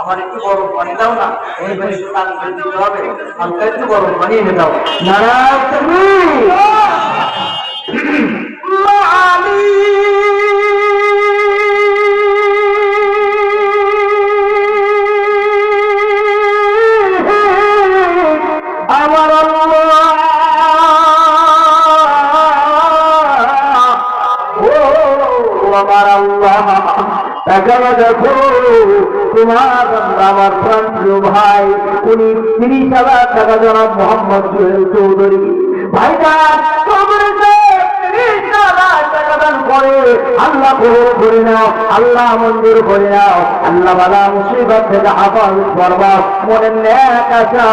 আমার একটু গরম পানি দাও না, এই ভাই একটু দিতে হবে। একটু গরম পানি এনে দাও। নারায়ণ এখানে দেখো তোমার আমার প্রান্তীয় ভাই উনি তিরিশ হাজার টাকা জনাব মোহাম্মদ চৌধুরী। ভাইটা আল্লাহ কবুল করে নাও, আল্লাহ মঞ্জুর করে নাও। আল্লাহ বালা মুসিবত থেকে হাফাজ করবা আশা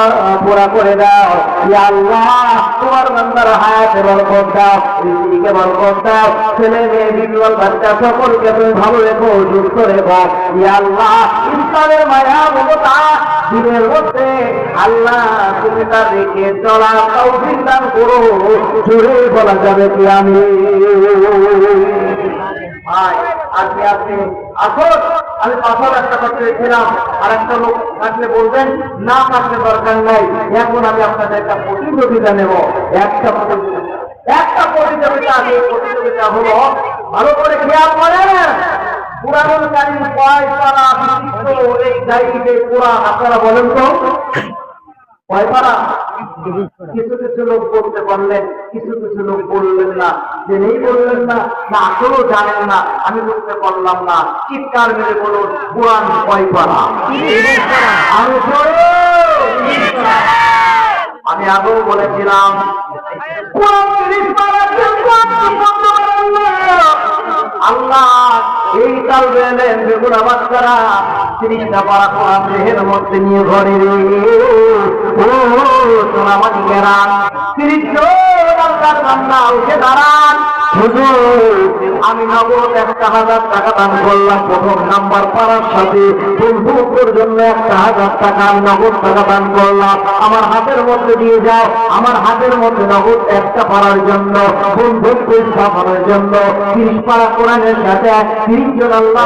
পুরা করে দাও। আল্লাহ, তোমার বান্দার হায়াতে বরকত দাও, রিজিকে বরকত দাও, ছেলে মেয়ে বিকল বাচ্চা, সকলকে তুমি ভালো রেখো সুস্থ রেখো ইয়া আল্লাহ ইসলামের মায়া মমতা দিনের মধ্যে আল্লাহ তুমি তার রেখে চলা তৌফিক দান করো। জোরে বলা যাবে কি আমি? ভাই আজকে আপনি, আসুন। আমি পাথর একটা করতে রেখেছিলাম আর একটা লোক থাকলে বলবেন, না থাকলে দরকার নাই। এখন আমি আপনাদের একটা প্রতিযোগিতা নেব। একটা প্রতিযোগিতা। একটা প্রতিযোগিতা এই প্রতিযোগিতা হলো, ভালো করে খেয়াল করেন। পুরাতন কালীন কয় বিশিষ্ট এই গাড়িতে পুরা আপনারা বলেন তো? কয় পারা? কিছু কিছু লোক বলতে পারলেন কিছু কিছু লোক বললেন না জেনেই বললেন না না আসলেও জানেন না আমি বলতে পারলাম না চিৎকার মেরে বলুন কোরআন কয় পারা আমি আগেও বলেছিলাম। আল্লাহ এই কাল বেলেন বেগুনা বাচ্চারা নগদ টাকা দান করলাম আমার হাতের মধ্যে দিয়ে যাও। আমার হাতের মধ্যে নগদ একটা পাড়ার জন্য বন্ধুত্ব স্থাপনের জন্য। তিরিশ পাড়া কোরআনের সাথে তিরিশ জন আল্লাহ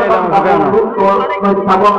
স্থাপন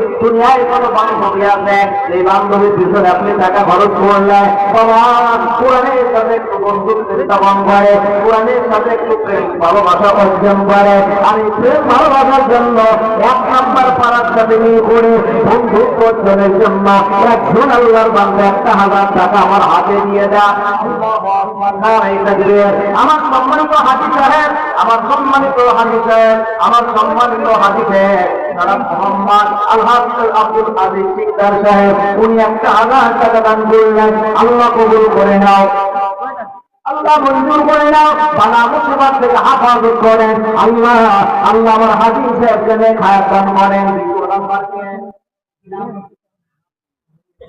বান্ধবী আছে। বান্ধবীর পিছনে আপনি টাকা খরচ সাথে একটু করে সাথে একটু প্রেম, ভালোবাসা অর্জন করে। আর এই প্রেম ভালোবাসার জন্য এক নাম্বার পাড়ার সাথে নিয়ে করে অর্জনের জন্য। একজন আল্লাহর বান্ধব একটা হাজার টাকা আমার হাতে দিয়ে দেয়। আমার সম্মানিত হাজি সাহেব, আমার সম্মানিত হাজি সাহেব, আমার সম্মানিত হাজি সাহেব। তারা মোহাম্মদ আল্লাহ আব্দুল আজিজ সিকদার সাহেব, উনি একটা হাজার টাকা দান করলেন। আল্লাহ কবুল করে নাও। আল্লাহ মঞ্জুর করে নাও। আল্লাহ আল্লাহ আমার হাজির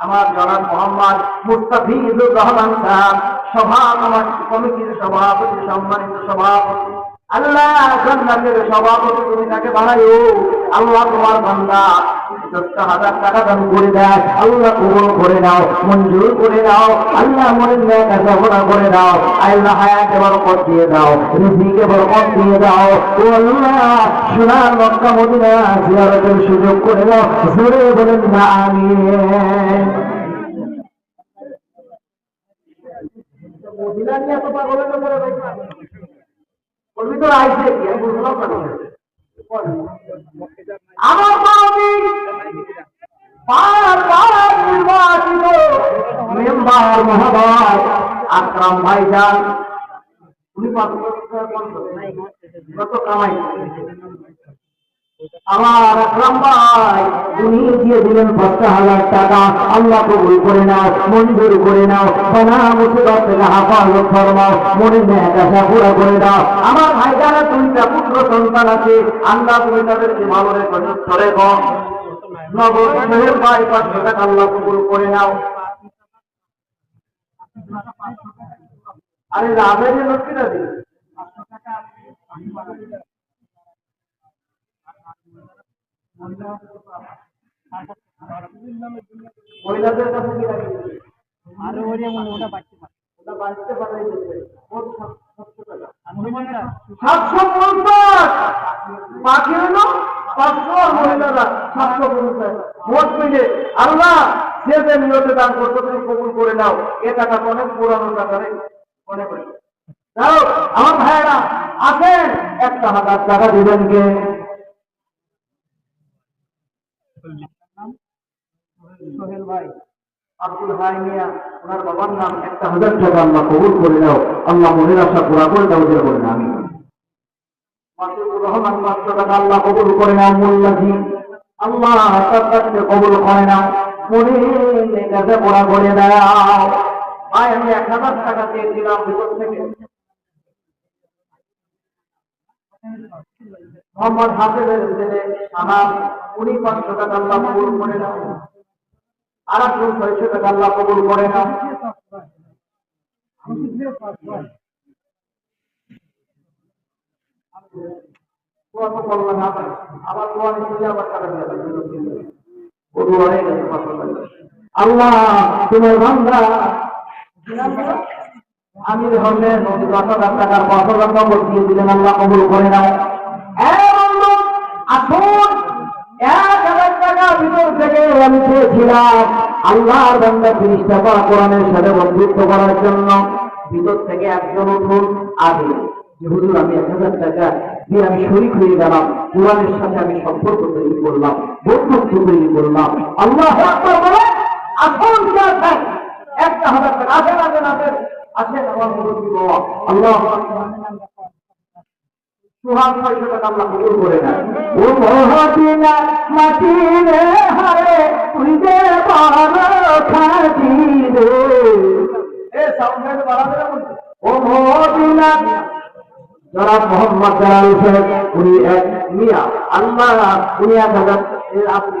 আমার জনাব মোহাম্মদ মুস্তাফিজুর রহমান সাহেব সভা আমার কমিটির সভাপতি, সম্মানিত সভাপতি। আল্লাহ সভাপতি তুমি তাকে বাড়াইও আল্লাহ তোমার বান্দা। দশটা হাজার টাকা দান করে কবুল করে নাও, মঞ্জুর করে নাও, আল্লাহ মনের ন্যায় কাজা করে দাও, আল্লাহ হায়াতে বরকত দিয়ে দাও, রিজিকে বরকত দিয়ে দাও, ও আল্লাহ, সোনার মক্কা সুযোগ করে দাও, জোরে বলেন না আমি মদিনা নিয়ে তো পাগলের আইসে কি আমি বুঝলাম না আমার বাড়ি বারবার নির্বাচিত মেম্বার মহোদয় আকরাম ভাইজান। কত কত কামাই আমার আকরাম ভাই উনি দিয়ে দিলেন পাঁচটা হাজার টাকা। আল্লাহ কবুল করে নাও, মঞ্জুর করে নাও বানা মুসিবত থেকে হাফাজত ফরমাও মনে ন্যায় আশা পুরা করে দাও। আমার ভাই যারা দুইটা পুত্র সন্তান আছে, আল্লাহ তুমি তাদেরকে ভালো রেখো, সুস্থ রেখো। নগদ সোহেল ভাই পাঁচশো টাকা আল্লাহ কবুল করে নাও। আরে লাভের লক্ষ্মীটা দিন মহিলাদের কাছে কি লাগে আরও ওরে মনে ওটা বাড়তে পারে। ওটা বাঁচতে পারে সাতশো টাকা। সাতশো পঞ্চাশ! বাকি হলো পাঁচশো আর মহিলারা সাতশো পঞ্চাশ। ভোট মিলে আল্লাহ যে যে নিয়তে দান করছ তুমি কবুল করে নাও। এ টাকা অনেক পুরানো টাকা রে। মনে করি। যাও আমার ভাইয়েরা আছেন একটা হাজার টাকা দিবেন কে? সোহেল ভাই, আব্দুল হাই মিয়া, ওনার বাবার নাম একটা হাজার টাকা আল্লাহ কবুল করে নাও। আল্লাহ মনের আশা পুরা করে দাও যে বলেন আমি। রহমান পাঁচশো টাকা আল্লাহ কবুল করে নাও, মোল্লাজি। আল্লাহ তার কাছে কবুল করে নাও। মনে কাছে পুরা করে দাও। ভাই, আমি এক হাজার টাকা দিয়েছিলাম ভিতর থেকে। মোহাম্মদ হাফেজের ছেলে আমার উনি পাঁচশো টাকা আল্লাহ কবুল করে নাও। আর একজন ছয়শো টাকা আল্লাহ কবুল করে না। আমির হলে নদী দশ হাজার টাকার পাঁচ হাজার নম্বর দিয়ে দিলেন, আল্লাহ কবুল করে নাও এ বন্ধু, আসুন এক হাজার টাকার ভিতর থেকে আমি চেয়েছিলাম আল্লাহর বান্দা তিরিশ টাকা কোরআনের সাথে বন্ধুত্ব করার জন্য। ভিতর থেকে একজন উঠুন, আগে। যে আমি এক হাজার টাকা দিয়ে আমি শরিক হয়ে গেলাম, কোরআনের সাথে আমি সম্পর্ক তৈরি করলাম, বন্ধুত্ব তৈরি করলাম। আল্লাহ আছেন একটা হাজার টাকা, আসেন আসেন আসেন। আসেন, আমার মুরব্বী বাবা আল্লাহ মাটিরে হারে তুই যে বড় খাজি রে এ সাউন্ড গাইতে বাড়াবে না বলছে। ও মহাদিনা জনাব মোহাম্মদ জালাল হোসেন উনি এক মিয়া আল্লাহ উনি এক হাজার আপনি।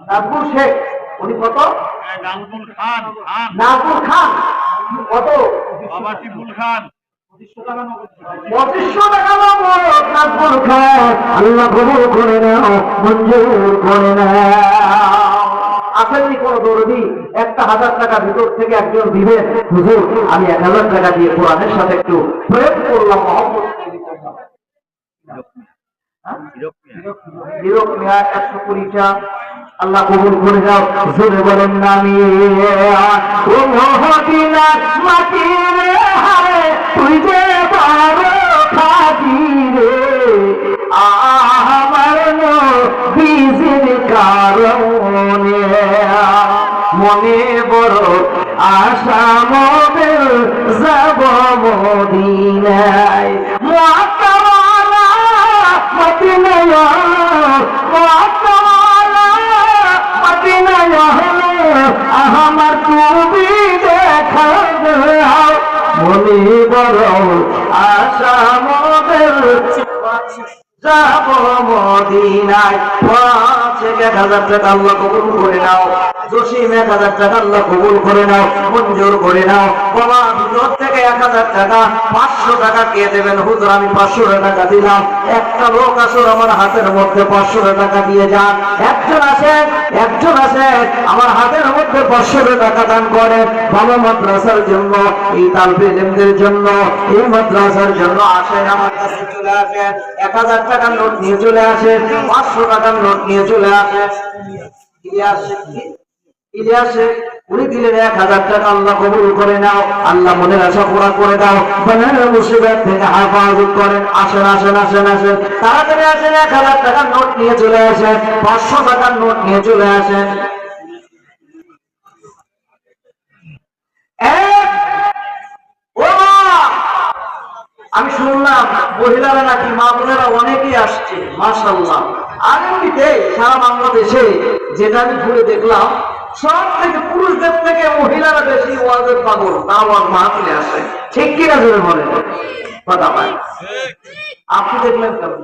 নাগপুর শেখ উনি কত? নাজমুল খান নাগপুর খান কত? বাবা খান। পঁচিশশো টাকা নগদ নাগপুর খান আল্লাহ কবুল করে নাও মঞ্জুর করে নাও। আসেননি কোন দরদি? একটা হাজার টাকা ভিতর থেকে একজন দিবে হুজুর আমি এক হাজার টাকা দিয়ে কোরআনের সাথে একটু প্রয়োগ করলাম মহব্বত হ্যাঁ? আল্লাহ কবুল করে যাও জোরে বলেন না আমি মাটির হারে তুই যে কারণে মনে বড় আশা মদিনায়। বড় আশা মনের যাব মদিনায় পাঁচশো টাকা আমার হাতের মধ্যে পাঁচশো টাকা দিয়ে যান। একজন আসেন একজন আসেন, আমার হাতের মধ্যে পাঁচশো টাকা দান করেন। বাবা, মাদ্রাসার জন্য, এই তালপেলেমদের জন্য, এই মাদ্রাসার জন্য আসেন, আমার কাছে চলে আসেন। এক হাজার টাকার নোট নিয়ে চলে আসেন, পাঁচশো টাকার নোট নিয়ে চলে আমি শুনলাম মহিলারা নাকি মা বোনেরা অনেকেই আসছে মাসাল্লাহ সারা বাংলাদেশে যেটা আমি ঘুরে দেখলাম, সব থেকে পুরুষদের থেকে মহিলারা বেশি পাগল, তাও আসে। ঠিক জোরে বলে কথা আপনি দেখলেন কেমন?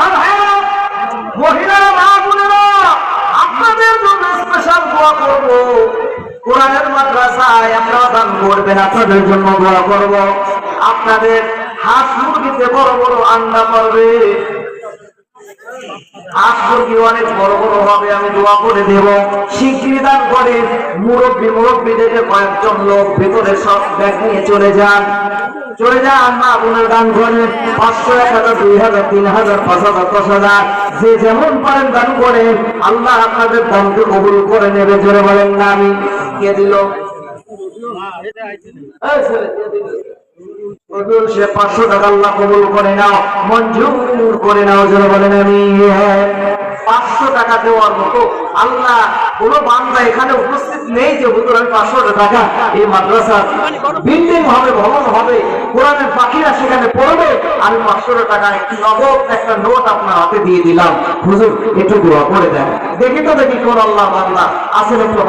আর হ্যাঁ মা বোনেরা আপনাদের জন্য স্পেশাল দোয়া কোরআনের মাদ্রাসায় আপনারা দান করবেন আপনাদের জন্য দোয়া করব। আপনাদের হাঁস মুরগিতে বড় বড় আন্ডা পারবে অনেক বড় বড় হবে আমি দোয়া করে দেব। করে কয়েকজন লোক ভেতরে সব ব্যাগ নিয়ে চলে যান। চলে যান পাঁচশো, এক হাজার, দুই হাজার, তিন হাজার, পাঁচ হাজার, দশ হাজার। যে যেমন পারেন দান করে। আল্লাহ আপনাদের দানকে কবুল করে নেবে। জোরে বলেন না আমি। কে দিল? সে পাঁচশো টাকা আল্লাহ কবুল করে নাও, মঞ্জুর করে নাও বলেন আমি পাঁচশো টাকা দেওয়ার মতো আল্লাহ কোন এখানে উপস্থিত নেই যে আমি পাঁচশো টাকা এই মাদ্রাসা বিল্ডিং হবে, ভবন হবে, কোরআনের পাখিরা সেখানে পড়বে, আমি পাঁচশো টাকা একটি নগদ, একটা নোট আপনার হাতে দিয়ে দিলাম। হুজুর, একটু দোয়া করে দেন। দেখি তো দেখি কোন আল্লাহ বান্দা আসেন একটু